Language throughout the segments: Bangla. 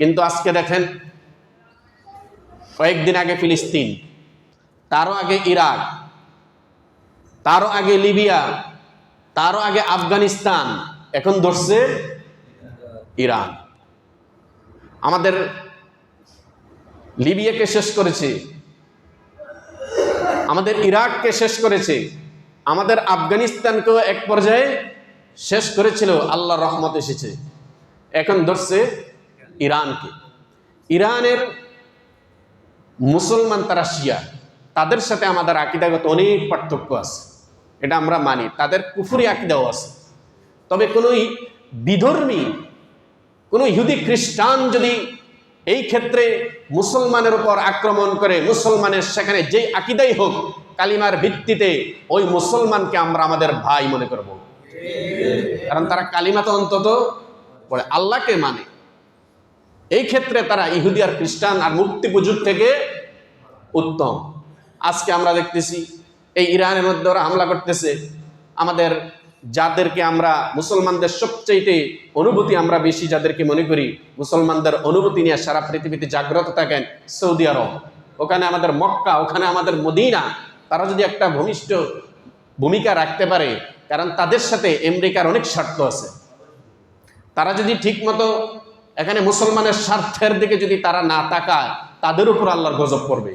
কিন্তু আজকে দেখেন, কয়েকদিন আগে ফিলিস্তিন, তারও আগে ইরাক, তারও আগে লিবিয়া, তারও আগে আফগানিস্তান, এখন ধরছে ইরান। আমাদের লিবিয়াকে শেষ করেছে, আমাদের ইরাককে শেষ করেছে, আমাদের আফগানিস্তানকেও এক পর্যায়ে শেষ করেছিল আল্লাহ রহমত এসেছে। এখন ধরছে ইরানকে। ইরানের মুসলমান তারা শিয়া। তাদের সাথে আমাদের আকিদাগত অনেক পার্থক্য আছে। এটা আমরা মানি। তাদের কুফুরি আকিদাও আছে। তবে কোনো বিধর্মী, কোনো ইহুদি খ্রিস্টান যদি এই ক্ষেত্রে মুসলমানের উপর আক্রমণ করে, মুসলমানের সেখানে যেই আকিদাই হোক, কালিমার ভিত্তিতে ওই মুসলমানকে আমরা আমাদের ভাই মনে করব। কারণ তারা কালিমা তো অন্তত আল্লাহকে মানে। এই ক্ষেত্রে তারা ইহুদি আর খ্রিস্টান আর মুক্তি পুজুর থেকে উত্তম। আজকে আমরা দেখতেছি, এই ইরানের মধ্যে ওরা হামলা করতেছে। আমাদের যাদেরকে আমরা, মুসলমানদের সবচাইতে অনুভূতি আমরা বেশি যাদেরকে মনে করি, মুসলমানদের অনুভূতি নিয়ে সারা পৃথিবীতে জাগ্রত থাকেন সৌদি আরব। ওখানে আমাদের মক্কা, ওখানে আমাদের মদিনা, তারা যদি একটা ভূমিষ্ঠ ভূমিকা রাখতে পারে, কারণ তাদের সাথে আমেরিকার অনেক স্বার্থ আছে। তারা যদি ঠিকমতো এখানে মুসলমানের স্বার্থের দিকে যদি তারা না তাকায়, তাদের উপর আল্লাহর গজব পড়বে।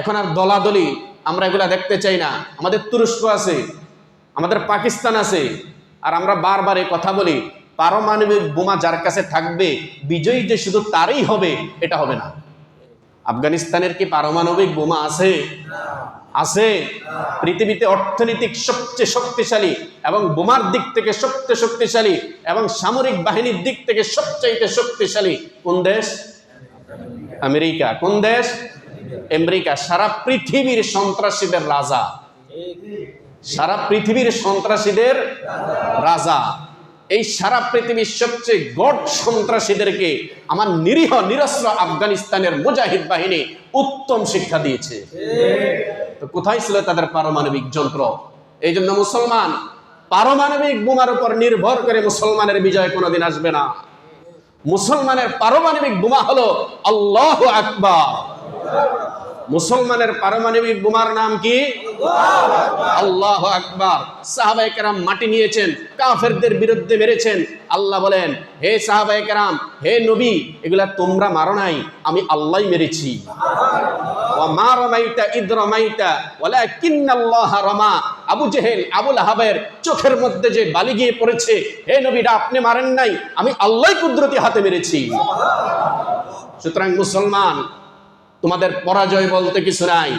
এখন আর দলাদলি, আমরা এগুলা দেখতে চাই না। আমাদের তুরস্ক আছে, আমাদের পাকিস্তান আছে, আর আমরা বারবার এই কথা বলি, পারমাণবিক বোমা যার কাছে থাকবে, বিজয়ী যে শুধু তারই হবে, এটা হবে না। আফগানিস্তানের কি পারমাণবিক বোমা আছে? আছে। পৃথিবীতে অর্থনৈতিক সবচেয়ে শক্তিশালী এবং বোমার দিক থেকে সবচেয়ে শক্তিশালী এবং সামরিক বাহিনীর দিক থেকে সবচাইতে শক্তিশালী কোন দেশ? আমেরিকা। কোন দেশ? আমেরিকা। সারা পৃথিবীর সন্ত্রাসীদের রাজা। সারা পৃথিবীর সন্ত্রাসীদের রাজা। এই সারা পৃথিবীর সবচেয়ে গড সন্ত্রাসীদেরকে আমার নিরীহ, নিরস্ত্র আফগানিস্তানের মুজাহিদ বাহিনী উত্তম শিক্ষা দিয়েছে। তো কোথায় ছিল তাদের পারমাণবিক যন্ত্র? এই জন্য মুসলমান পারমাণবিক বোমার উপর নির্ভর করে মুসলমানের বিজয় কোনোদিন আসবে না। মুসলমানের পারমাণবিক বোমা হলো আল্লাহ আকবার। মুসলমানের পারমাণবিক বোমার নাম কি? আল্লাহ আকবার। সাহাবাই কেরাম মাটি নিয়েছেন, কাফেরদের বিরুদ্ধে মেরেছেন। আল্লাহ বলেন, হে সাহাবাই কেরাম, হে নবী, এগুলা তোমরা মারো নাই, আমি আল্লাহ মেরেছি। মা রমাইতা ঈদ রমাইতা, ওয়ালাকিন্নাল্লাহ রমা। আবু জেহেল আবুল আহাবের চোখের মধ্যে যে বালি গিয়ে পড়েছে, হে নবীরা, আপনি মারেন নাই, আমি আল্লাহ কুদরতি হাতে মেরেছি। সুতরাং মুসলমান, তোমাদের পরাজয় বলতে কিছু নাই।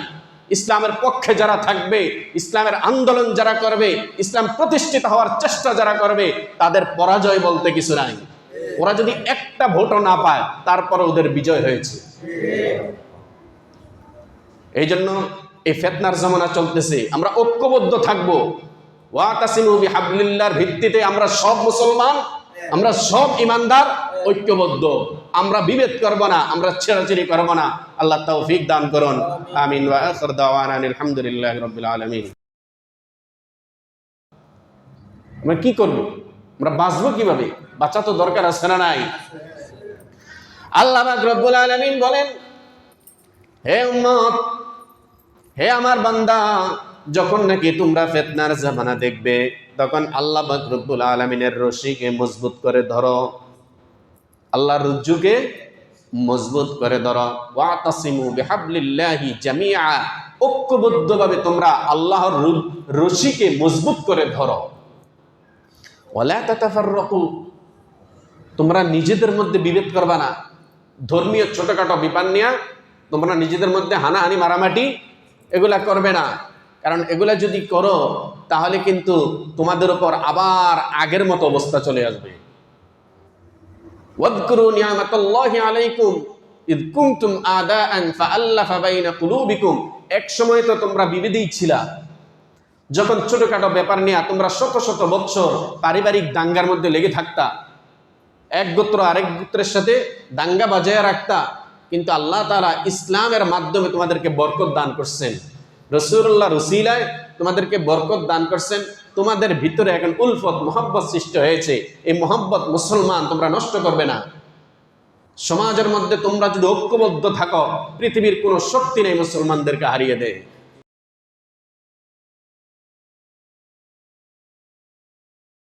ইসলামের পক্ষে যারা থাকবে, ইসলামের আন্দোলন যারা করবে, ইসলাম প্রতিষ্ঠিত হওয়ার চেষ্টা যারা করবে, তাদের পরাজয় বলতে কিছু নাই। ওরা যদি একটা ভোটও না পায় তারপরে ওদের বিজয় হয়েছে। এই জন্য এই ফেতনার জমানা চলতেছে। আমরা ঐক্যবদ্ধ থাকব। ওয়াতাসিমু বিহাবলিল্লাহর ভিত্তিতে আমরা সব মুসলমান, আমরা সব ইমানদার, ঐক্যবদ্ধ। আমরা বিভেদ করব না, আমরা ছেড়াছেড়ি করব না। আল্লাহ তৌফিক দান করুন। আমিন। ওয়া আখির দাওয়ানা আলহামদুলিল্লাহি আমরা কি করব? আমরা বাঁচবো কীভাবে? বাঁচা তো দরকার আছে না নাই? আল্লাহ রব্বুল আলামিন বলেন হে উম্মত, হে আমার বান্দা, যখন নাকি তোমরা ফেতনার জামানা দেখবে, তখন আল্লাহ পাক রব্বুল আলামিনের রশিকে মজবুত করে ধরো। আল্লাহ রুজ্জুকে মজবুত করে ধরো। বিহাবলিল্লাহি জামিআ। ঐক্যবদ্ধভাবে তোমরা আল্লাহর রশিকে মজবুত করে ধরো। তোমরা নিজেদের মধ্যে বিভেদ করবা না। ধর্মীয় ছোটখাটো বিপান নিয়ে তোমরা নিজেদের মধ্যে হানাহানি মারামাটি এগুলা করবে না। কারণ এগুলা যদি করো, তাহলে কিন্তু তোমাদের উপর আবার আগের মতো অবস্থা চলে আসবে। ওয়াদকুরু নিয়ামাতাল্লাহি আলাইকুম এক সময় তো তোমরা বিভেদেই ছিলা। যখন ছোটখাটো ব্যাপার নিয়ে তোমরা শত শত বৎসর পারিবারিক দাঙ্গার মধ্যে লেগে থাকতা, এক গোত্র আরেক গোত্রের সাথে দাঙ্গা বাজায় রাখতা কিন্তু আল্লাহ তারা ইসলামের মাধ্যমে তোমাদেরকে বরকত দান করছেন। রসুল্লাহ রসিলায় তোমাদেরকে বরকত দান করছেন। তোমাদের ভিতরে এখন উলফত মোহাম্মত সৃষ্টি হয়েছে। এই মোহাম্মত মুসলমান তোমরা নষ্ট করবে না। সমাজের মধ্যে তোমরা যদি ঐক্যবদ্ধ থাকো, পৃথিবীর কোনো শক্তি নেই মুসলমানদেরকে হারিয়ে দেয়।